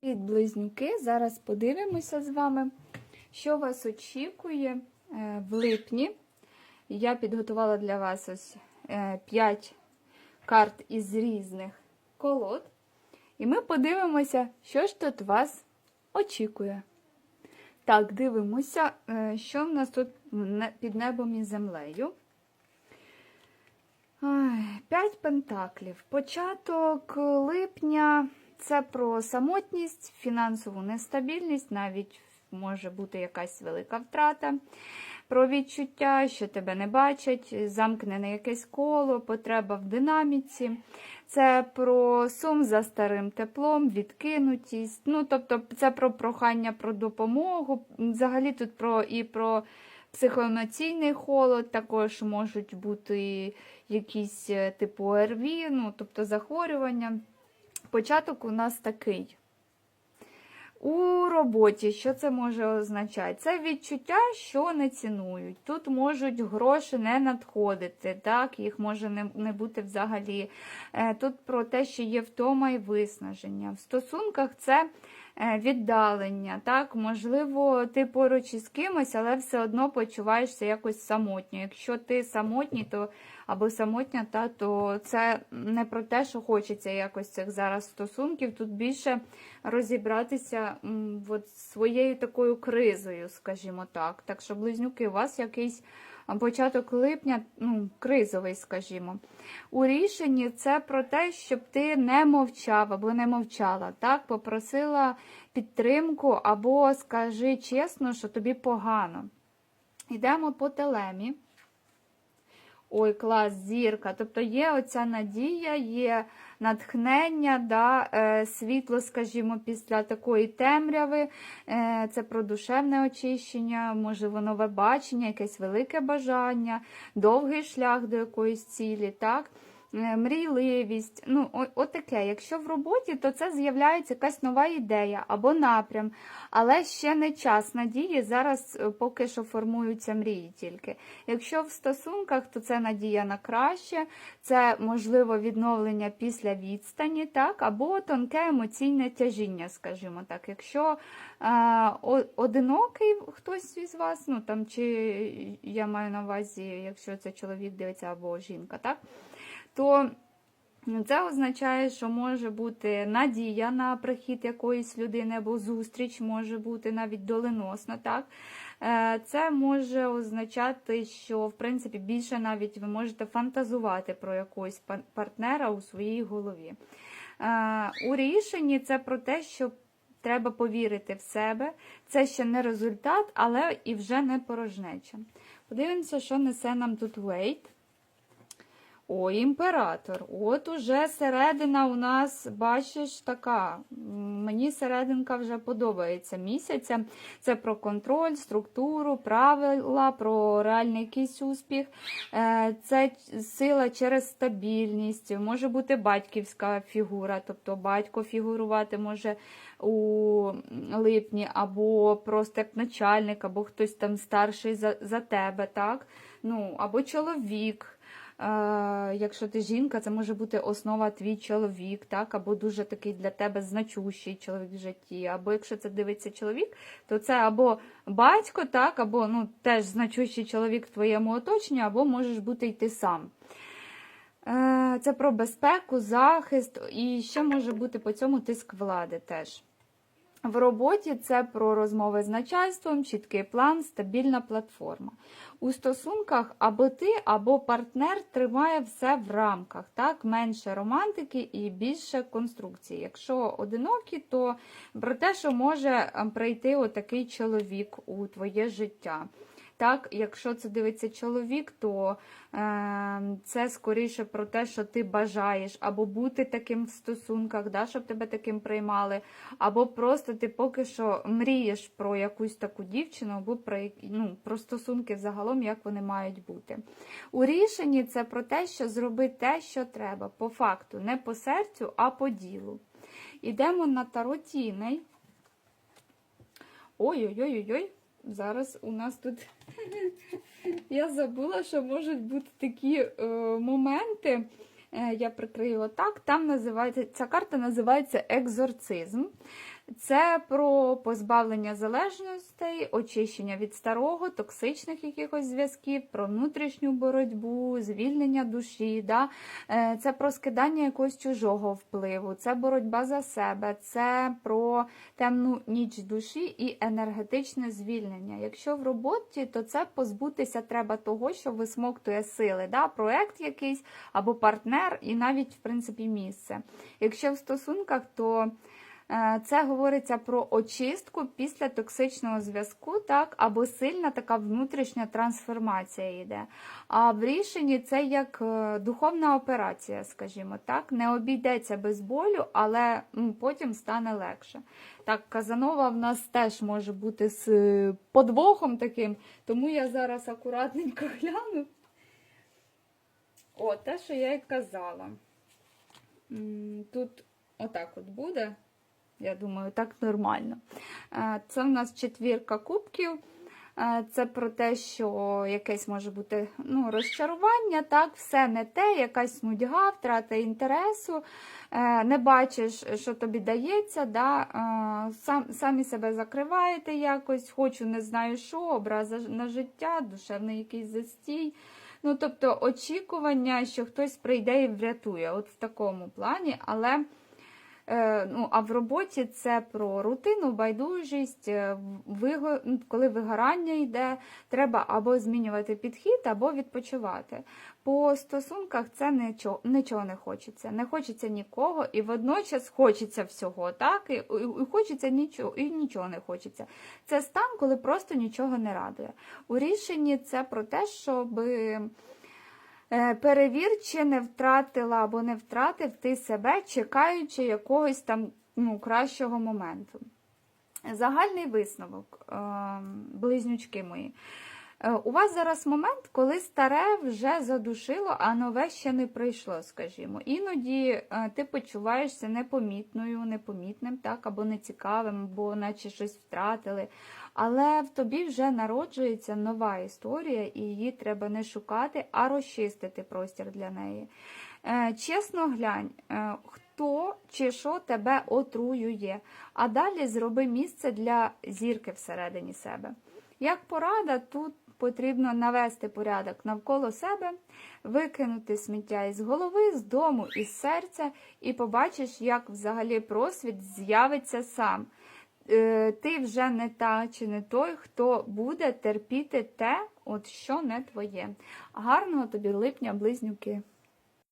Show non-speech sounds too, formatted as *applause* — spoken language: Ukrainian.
Привіт, близнюки! Зараз подивимося з вами, що вас очікує е, в липні. Я підготувала для вас ось 5 карт із різних колод. І ми подивимося, що ж тут вас очікує. Так, дивимося, е, що в нас тут під небом і землею. П'ять пентаклів. Початок липня це про самотність, фінансову нестабільність, навіть може бути якась велика втрата, про відчуття, що тебе не бачать, замкнене якесь коло, потреба в динаміці. Це про сум за старим теплом, відкинутість. Ну, тобто, це про прохання про допомогу. Взагалі тут про і про психоемоційний холод, також можуть бути якісь е, типу ОРВІ, ну, тобто захворювання. Початок у нас такий. У роботі, що це може означати? Це відчуття, що не цінують. Тут можуть гроші не надходити, так, їх може не, не бути взагалі. Е, Тут про те, що є втома і виснаження. В стосунках це е, віддалення. так, Можливо, ти поруч із кимось, але все одно почуваєшся якось самотньо. Якщо ти самотній, то або самотня, та, то це не про те, що хочеться якось цих зараз стосунків. Тут більше розібратися от, своєю такою кризою, скажімо так. Так що, близнюки, у вас якийсь початок липня, ну, кризовий, скажімо. У рішенні це про те, щоб ти не мовчав або не мовчала, так, попросила підтримку, або скажи чесно, що тобі погано. Йдемо по телемі. Ой, клас, зірка. Тобто є оця надія, є натхнення, да, е, світло, скажімо, після такої темряви. Е, це про душевне очищення, можливо, нове бачення, якесь велике бажання, довгий шлях до якоїсь цілі. так. Е, Мрійливість, ну отаке. Якщо в роботі, то це з'являється якась нова ідея або напрям, але ще не час надії. Зараз е, поки що формуються мрії тільки. Якщо в стосунках, то це надія на краще, це можливо відновлення після відстані, так, або тонке емоційне тяжіння, скажімо так. Якщо е, одинокий хтось із вас, ну там чи я маю на увазі, якщо це чоловік дивиться або жінка, так, то це означає, що може бути надія на прихід якоїсь людини або зустріч, може бути навіть доленосна. так. Е, Це може означати, що в принципі більше навіть ви можете фантазувати про якогось партнера у своїй голові. Е, У рішенні це про те, що треба повірити в себе. Це ще не результат, але і вже не порожнеча. Подивимося, що несе нам тут Вейт. О, імператор. От уже середина у нас, бачиш, така. Мені серединка вже подобається місяця. Це про контроль, структуру, правила, про реальний якийсь успіх. Е, Це сила через стабільність. Може бути батьківська фігура, тобто батько фігурувати може у липні, або просто як начальник, або хтось там старший за, за тебе, так? Ну, або чоловік. Якщо ти жінка, це може бути основа твій чоловік, так, або дуже такий для тебе значущий чоловік в житті. Або якщо це дивиться чоловік, то це або батько, так, або ну, теж значущий чоловік в твоєму оточенні, або можеш бути й ти сам. Е, Це про безпеку, захист, і ще може бути по цьому тиск влади теж. В роботі це про розмови з начальством, чіткий план, стабільна платформа. У стосунках або ти, або партнер тримає все в рамках, так? менше романтики і більше конструкції. Якщо одинокі, то про те, що може ем, прийти отакий чоловік у твоє життя. Так, якщо це дивиться чоловік, то е, це скоріше про те, що ти бажаєш або бути таким в стосунках, да, щоб тебе таким приймали, або просто ти поки що мрієш про якусь таку дівчину, або про, ну, про стосунки загалом, як вони мають бути. У рішенні це про те, що зроби те, що треба, по факту, не по серцю, а по ділу. Ідемо на таро тіней. Ой-ой-ой-ой. Зараз у нас тут *laughs* я забула, що можуть бути такі е, моменти. Е, я прикрию отак. Там називається ця карта називається екзорцизм. Це про позбавлення залежностей, очищення від старого, токсичних якихось зв'язків, про внутрішню боротьбу, звільнення душі. Да? Е, Це про скидання якогось чужого впливу, це боротьба за себе, це про темну ніч душі і енергетичне звільнення. Якщо в роботі, то це позбутися треба того, що висмоктує сили, да? проект якийсь або партнер, і навіть в принципі місце. Якщо в стосунках, то Це говориться про очистку після токсичного зв'язку, так, або сильна така внутрішня трансформація йде. А в рішенні це як е, духовна операція, скажімо так, не обійдеться без болю, але потім стане легше. Так, Казанова в нас теж може бути з е, подвохом таким, тому я зараз акуратненько *laughs* гляну. О, те, що я і казала. Тут отак от буде. Я думаю, так нормально. Е, Це в нас четвірка кубків. Е, Це про те, що якесь може бути ну, розчарування, так, все не те, якась нудьга, втрата інтересу, е, не бачиш, що тобі дається, да, сам, самі себе закриваєте якось, хочу, не знаю що, образа на життя, душевний якийсь застій. Ну, тобто очікування, що хтось прийде і врятує, от в такому плані, але. Е, Ну, а в роботі це про рутину, байдужість, е, виго... ну, коли вигорання йде, треба або змінювати підхід, або відпочивати. По стосунках це нічого, нічого не хочеться. Не хочеться нікого, і водночас хочеться всього, так? І, і, хочеться нічого, і нічого не хочеться. Це стан, коли просто нічого не радує. У рішенні це про те, щоб. Е, Перевір, чи не втратила або не втратив ти себе, чекаючи якогось там ну, кращого моменту. Загальний висновок, е, близнючки мої. Е, У вас зараз момент, коли старе вже задушило, а нове ще не прийшло, скажімо. Іноді е, ти почуваєшся непомітною, непомітним, так, або нецікавим, або наче щось втратили. Але в тобі вже народжується нова історія, і її треба не шукати, а розчистити простір для неї. Е, Чесно глянь, хто чи що тебе отруює, а далі зроби місце для зірки всередині себе. Як порада, тут потрібно навести порядок навколо себе, викинути сміття із голови, з дому, із серця, і побачиш, як взагалі просвіт з'явиться сам. Е, Ти вже не та чи не той, хто буде терпіти те, от що не твоє. Гарного тобі липня, близнюки!